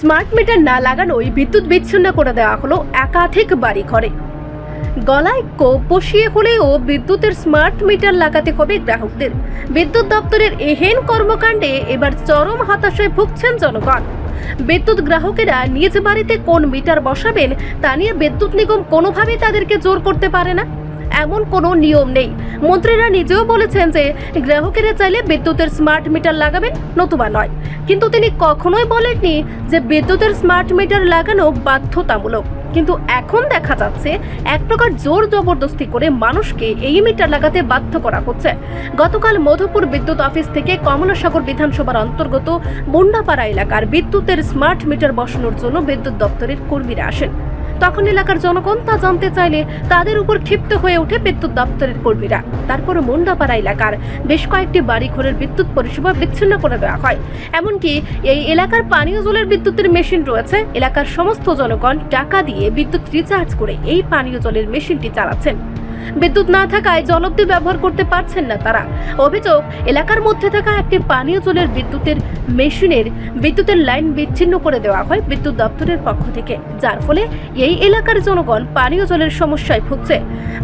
Smart meter না লাগানোই বিদ্যুৎ বিচ্ছিন্ন করে দেওয়া হলো একাধিক বাড়ি ঘরে গলায় কোপ বসিয়ে হলেও বিদ্যুতের স্মার্ট মিটার লাগাতে হবে গ্রাহকদের। বিদ্যুৎ দপ্তরের এহেন কর্মকাণ্ডে এবার চরম হতাশায় ভুগছেন জনগণ। বিদ্যুৎ গ্রাহকেরা নিজ বাড়িতে কোন মিটার বসাবেন তা নিয়ে বিদ্যুৎ নিগম কোনোভাবেই তাদেরকে জোর করতে পারে না। এমন কোনো নিয়ম নেই। মন্ত্রীরা নিজেও বলেছেন যে, গ্রাহকেরা চাইলে বিদ্যুতের স্মার্ট মিটার লাগাবেন, নতুবা নয়। কিন্তু তিনি কখনোই বলেননি যে, বিদ্যুতের স্মার্ট মিটার লাগানো বাধ্যতামূলক। কিন্তু এখন দেখা যাচ্ছে, এক প্রকার জোর জবরদস্তি করে মানুষকে এই মিটার লাগাতে বাধ্য করা হচ্ছে। গতকাল মধুপুর বিদ্যুৎ অফিস থেকে কমলাসাগর বিধানসভার অন্তর্গত মুন্ডাপাড়া এলাকার বিদ্যুতের স্মার্ট মিটার বসানোর জন্য বিদ্যুৎ দপ্তরের কর্মীরা আসেন। তখন এলাকার জনগণ তা জানতে চাইলে তাদের উপর ক্ষিপ্ত হয়ে ওঠে বিদ্যুৎ দপ্তরের কর্মীরা। তারপরে মুন্ডাপাড়া এলাকার বেশ কয়েকটি বাড়ি ঘরের বিদ্যুৎ পরিষেবা বিচ্ছিন্ন করে দেওয়া হয়। এমনকি এই এলাকার পানীয় জলের বিদ্যুতের মেশিন রয়েছে। এলাকার সমস্ত জনগণ টাকা দিয়ে বিদ্যুৎ রিচার্জ করে এই পানীয় জলের মেশিনটি চালাচ্ছেন। বিদ্যুৎ না থাকায় জলব্দি ব্যবহার করতে পারছেন না তারা। অভিযোগ, এলাকার মধ্যে থাকা একটি পানীয় জলের বিদ্যুতের মেশিনের বিদ্যুতের লাইন বিচ্ছিন্ন করে দেওয়া হয় বিদ্যুৎ দপ্তরের পক্ষ থেকে, যার ফলে এই এলাকার জনগণ পানীয় জলের সমস্যায় ভুগছে।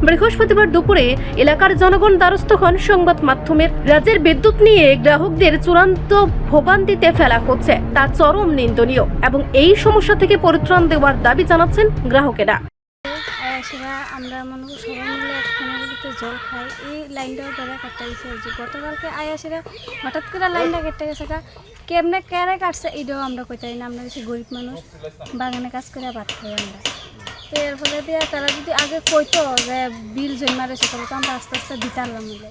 বৃহস্পতিবার দুপুরে এলাকার জনগণ দ্বারস্থ হন সংবাদ মাধ্যমের। রাজ্যের বিদ্যুৎ নিয়ে গ্রাহকদের চূড়ান্ত ভোগান্তিতে ফেলা হচ্ছে। তা চরম নিন্দনীয় এবং এই সমস্যা থেকে পরিত্রাণ দেওয়ার দাবি জানাচ্ছেন গ্রাহকেরা। আয়াসেরা আমরা মনে করি সবাই মিলে একসঙ্গে জল খাই। এই লাইনটাও তারা কাটতে গেছে যে গতকালকে আয়াসেরা হঠাৎ করে লাইনটা কেটে গেছে কেমনে, কেড়ে কাটছে, এটাও আমরা কইতে না। আমরা গরিব মানুষ, বাগানে কাজ করে ভাত খাই আমরা। তো এর ফলে দিয়ে তারা যদি আগে কইতো যে বিল জমা রয়েছে তাহলে তো আমরা আস্তে আস্তে দিতে পারলাম বলে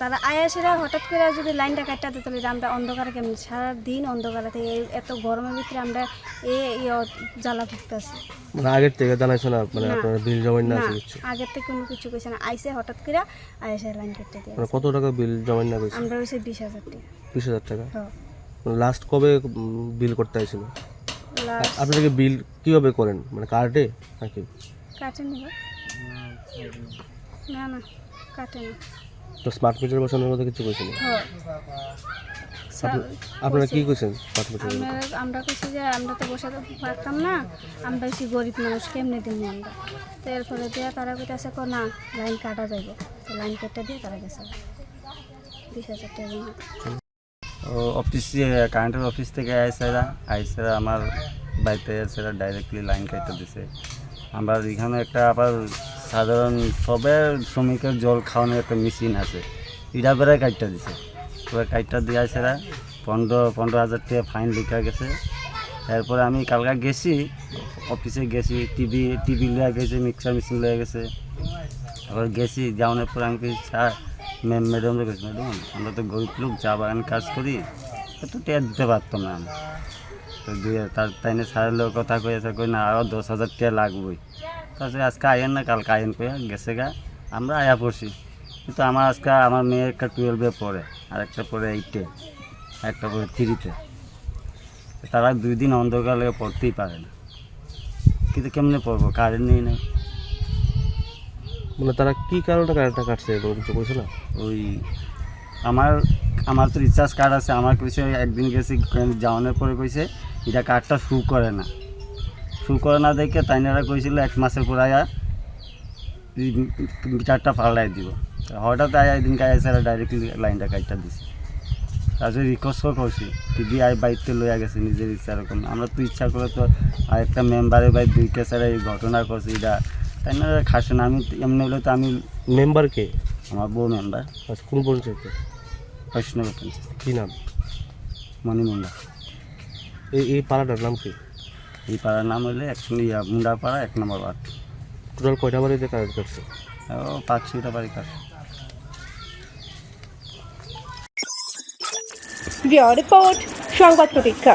তারা আয়াসেরা হঠাৎ করে যদি লাইনটা কাটতে তাহলে আমরা অন্ধকারে কেমন? সারাদিন অন্ধকারে থেকে এত গরমের ভিতরে আমরা এ এই জ্বালা ভুগতেছি। মানে আগের থেকে জানাইছো না? মানে। আপনার বিল না কিছু আগের থেকে কোনো কিছু কইছে না। আইসে হঠাৎ করে আইসে লাইন কেটে দিয়ে মানে কত টাকা বিল জমাই না কইছে? আমরা হচ্ছে বিশ টাকা। বিশ হাজার টাকা? হ্যাঁ মানে লাস্ট কবে বিল করতে আইছিল? আপনাদেরকে বিল কীভাবে করেন? মানে কার্ডে নাকি? কাটে নিব না না কাটে না তো স্মার্ট মিটার বসানোর কথা কিছু কইছেন হ্যাঁ। আপনারা কি কইছেন স্মার্ট মিটার আমরা আমরা কইছি যে আমরা তো বসে পারতাম না। আমরা হচ্ছে গরিব মানুষ কেমনে দিব আমরা? তো এর ফলে দিয়ে তারা কইতাছে কো না লাইন কাটা যাইব। তো লাইন কেটে দিয়ে তারা গেছে। বিশ হাজার টাকা। অফিস কারেন্টের অফিস থেকে আইসেরা আইসেরা আমার বাড়িতে এসেরা ডাইরেক্টলি লাইন কাটতে দিছে। আমরা এখানে একটা আবার সাধারণ সবের শ্রমিকের জল খাওয়ানোর একটা মেশিন আছে। এটা বেড়ে কাটতে দিছে। এবার কাটটা দিয়ে আইসেরা, পনেরো পনেরো হাজার টাকা ফাইন লিখা গেছে। তারপরে আমি কালকা গেছি অফিসে গেছি টিভি টিভি লিয়ে গেছে মিক্সার মেশিন লিয়ে গেছে। আবার গেছি, যাওয়ানোর পর আমি স্যার ম্যাম ম্যাডাম গেছি ম্যাডাম আমরা তো গরিব লোক, চা বাগান কাজ করি। এত টেয়ার দিতে পারতাম না আমি তো দুই তার তাই না স্যারের লোক কথা কয়েছে কই না আরও দশ হাজার টাকা লাগবেই। তাছাড়া আজকে আয়েন না, কালকে আয়েন কয়ে গেছে গা, আমরা আয়া পড়ছি। কিন্তু আমার আজকে, আমার মেয়ে একটা টুয়েলভে পড়ে, আর একটা পড়ে এইটে একটা পড়ে থ্রিতে তারা দুই দিন অন্ধকারে পড়তেই পারে না। কিন্তু কেমনে পড়ব? কারেন্ট নেই না। মানে তারা কি কারণে কারেন্টটা কাটছে এরকম কিছু কইছে না? ওই আমার আমার তো রিচার্জ কার্ড আছে, আমার কইছে একদিন গেছি যাওয়ানোর পরে কইছে, এটা কার্ডটা শু করে না। শু করে না দেখে তাইনারা কইছিল এক মাসের পর আয়া মিটারটা পাল্টাই দিব। হঠাৎ আয়া একদিন গায়ে স্যার ডাইরেক্টলি লাইনটা কাটটা দিছে। তারপরে রিকোয়েস্টও করছি টিভি আই বাইকতে লইয়া গেছে নিজের ইচ্ছা এরকম। আমরা তো ইচ্ছা করে তো আরেকটা মেম্বারের বাই দুইটা স্যার এই ঘটনা করছে, এটা তাই না? খাসে না আমি এমনি হলে তো আমি মেম্বার কে? আমার বউ মেম্বার আচ্ছা কোন পঞ্চায়েতে? বৈষ্ণব পঞ্চায়েত। কি নাম? মণিমুন্ডা এই এই পাড়াটার নাম কি? এই পাড়ার নাম হলে এক ইয়া মুন্ডা পাড়া এক নম্বর ওয়ার্ড। টোটাল কয়টা বাড়িতে কারেন্ট কাটছে ও পাঁচ ছয়টা বাড়ি কাজ। রিপোর্ট সংবাদ প্রতীক্ষা।